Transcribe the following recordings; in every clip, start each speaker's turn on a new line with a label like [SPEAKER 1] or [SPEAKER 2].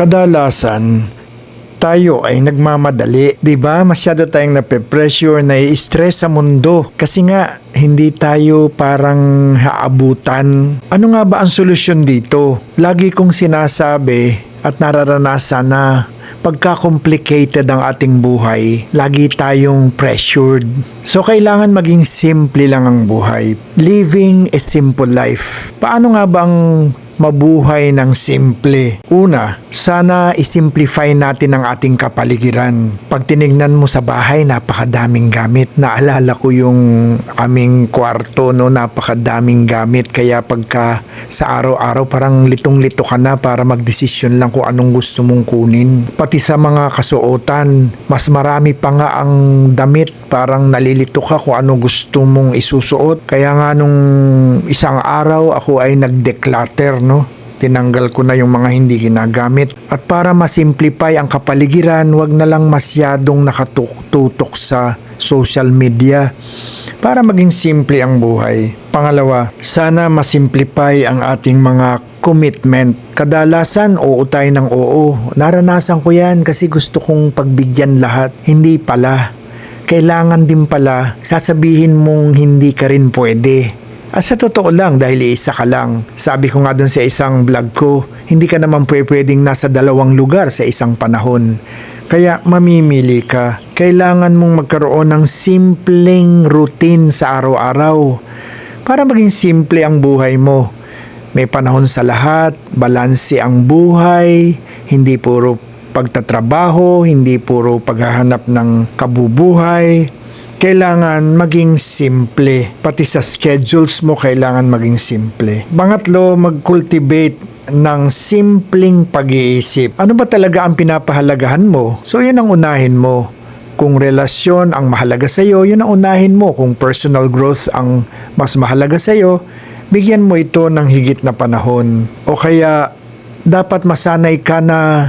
[SPEAKER 1] Kadalasan, tayo ay nagmamadali. 'Di ba? Masyado tayong nape-pressure, nai-stress sa mundo. Kasi nga, hindi tayo parang haabutan. Ano nga ba ang solusyon dito? Lagi kong sinasabi at nararanasan na pagka-complicated ang ating buhay, lagi tayong pressured. So, kailangan maging simple lang ang buhay. Living a simple life. Paano nga bang mabuhay ng simple. Una, sana isimplify natin ang ating kapaligiran. Pag tinignan mo sa bahay, napakadaming gamit. Naalala ko yung aming kwarto, no, napakadaming gamit. Kaya pagka sa araw-araw, parang litong-lito ka na para magdesisyon lang kung anong gusto mong kunin. Pati sa mga kasuotan, mas marami pa nga ang damit. Parang nalilito ka kung ano gusto mong isusuot. Kaya nga nung isang araw, ako ay nag-declutter, no? Tinanggal ko na yung mga hindi ginagamit. At para masimplify ang kapaligiran, wag na lang masyadong nakatutok sa social media para maging simple ang buhay. Pangalawa, sana masimplify ang ating mga commitment. Kadalasan, oo tayo ng oo. Naranasan ko yan kasi gusto kong pagbigyan lahat. Hindi pala. Kailangan din pala sasabihin mong hindi ka rin pwede. At sa totoo lang, dahil isa ka lang. Sabi ko nga dun sa isang vlog ko, hindi ka naman pwe- pwedeng nasa dalawang lugar sa isang panahon. Kaya mamimili ka. Kailangan mong magkaroon ng simpleng routine sa araw-araw para maging simple ang buhay mo. May panahon sa lahat, balanse ang buhay, hindi puro pagtatrabaho, hindi puro paghahanap ng kabubuhay. Kailangan maging simple. Pati sa schedules mo, kailangan maging simple. Pangatlo, mag-cultivate ng simpleng pag-iisip. Ano ba talaga ang pinapahalagahan mo? So, yun ang unahin mo. Kung relasyon ang mahalaga sa iyo, yun ang unahin mo. Kung personal growth ang mas mahalaga sa iyo, bigyan mo ito ng higit na panahon. O kaya, dapat masanay ka na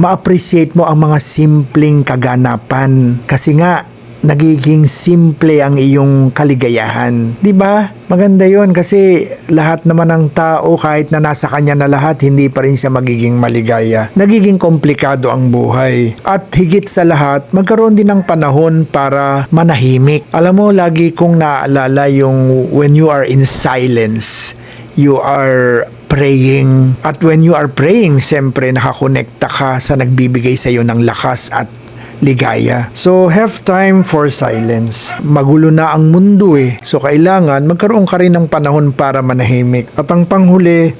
[SPEAKER 1] ma-appreciate mo ang mga simpleng kaganapan. Kasi nga, nagiging simple ang iyong kaligayahan. 'Di ba? Maganda 'yon kasi lahat naman ng tao kahit na nasa kanya na lahat hindi pa rin siya magiging maligaya. Nagiging komplikado ang buhay. At higit sa lahat, magkaroon din ng panahon para manahimik. Alam mo, lagi kong naalala yung when you are in silence, you are praying. At when you are praying, siyempre nakakonekta ka sa nagbibigay sa iyo ng lakas at ligaya. So, have time for silence. Magulo na ang mundo eh. So, kailangan magkaroon ka rin ng panahon para manahimik. At ang panghuli,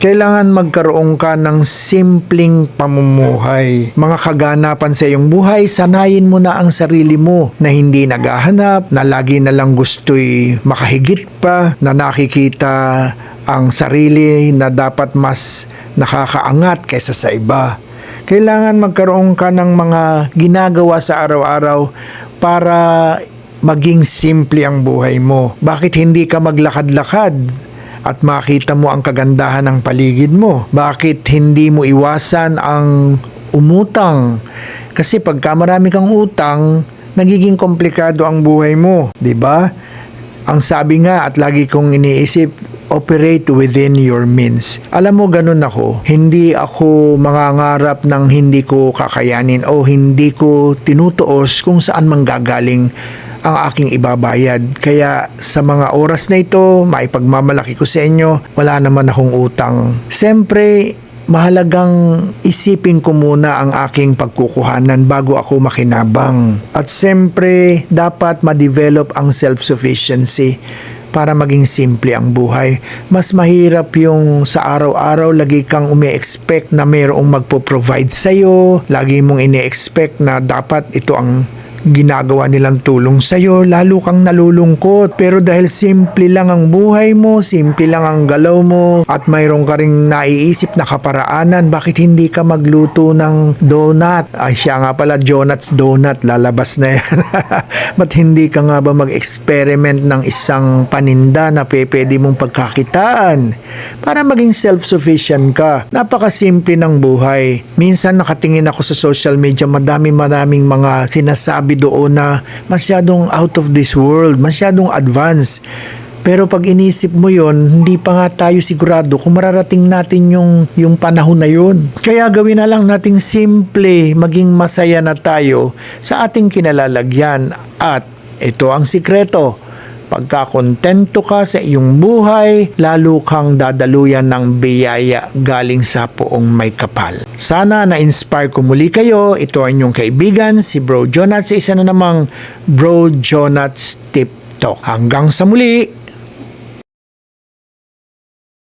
[SPEAKER 1] kailangan magkaroon ka ng simpleng pamumuhay. Mga kaganapan sa iyong buhay, sanayin mo na ang sarili mo na hindi naghahanap, na lagi na lang gusto'y makahigit pa, na nakikita ang sarili na dapat mas nakakaangat kaysa sa iba kailangan magkaroon ka ng mga ginagawa sa araw-araw para maging simple ang buhay mo. Bakit hindi ka maglakad-lakad? At makita mo ang kagandahan ng paligid mo. Bakit hindi mo iwasan ang umutang? Kasi pagka marami kang utang, nagiging komplikado ang buhay mo, 'di ba? Ang sabi nga at lagi kong iniisip, operate within your means. Alam mo, ganun ako. Hindi ako mangangarap ng hindi ko kakayanin o hindi ko tinutuos kung saan manggagaling ang aking ibabayad. Kaya sa mga oras na ito, maipagmamalaki ko sa inyo, wala naman akong utang. Siyempre, mahalagang isipin ko muna ang aking pagkukuhanan bago ako makinabang. At siyempre, dapat ma-develop ang self-sufficiency para maging simple ang buhay. Mas mahirap yung sa araw-araw lagi kang umi-expect na mayroong magpo-provide sa'yo, lagi mong ini-expect na dapat ito ang ginagawa nilang tulong sa'yo, lalo kang nalulungkot. Pero dahil simple lang ang buhay mo, simple lang ang galaw mo, at mayroon ka rin naiisip na kaparaanan, bakit hindi ka magluto ng donut? Ay, siya nga pala, Jonat's Donut, lalabas na yan. Ba't hindi ka nga ba mag-experiment ng isang paninda na pe- pwede mong pagkakitaan? Para maging self-sufficient ka. Napakasimple ng buhay. Minsan nakatingin ako sa social media, madami-maraming mga sinasabi doon na masyadong out of this world, masyadong advanced. Pero pag inisip mo yon, hindi pa nga tayo sigurado kung mararating natin yung, yung panahon na yun. Kaya gawin na lang nating simple, maging masaya na tayo sa ating kinalalagyan. At ito ang sikreto. Pagka kontento ka sa iyong buhay, lalo kang dadaluyan ng biyaya galing sa poong may kapal. Sana na-inspire ko muli kayo. Ito ang inyong kaibigan, si Bro Jonat sa isa na namang Bro Jonat's Tip Talk. Hanggang sa muli!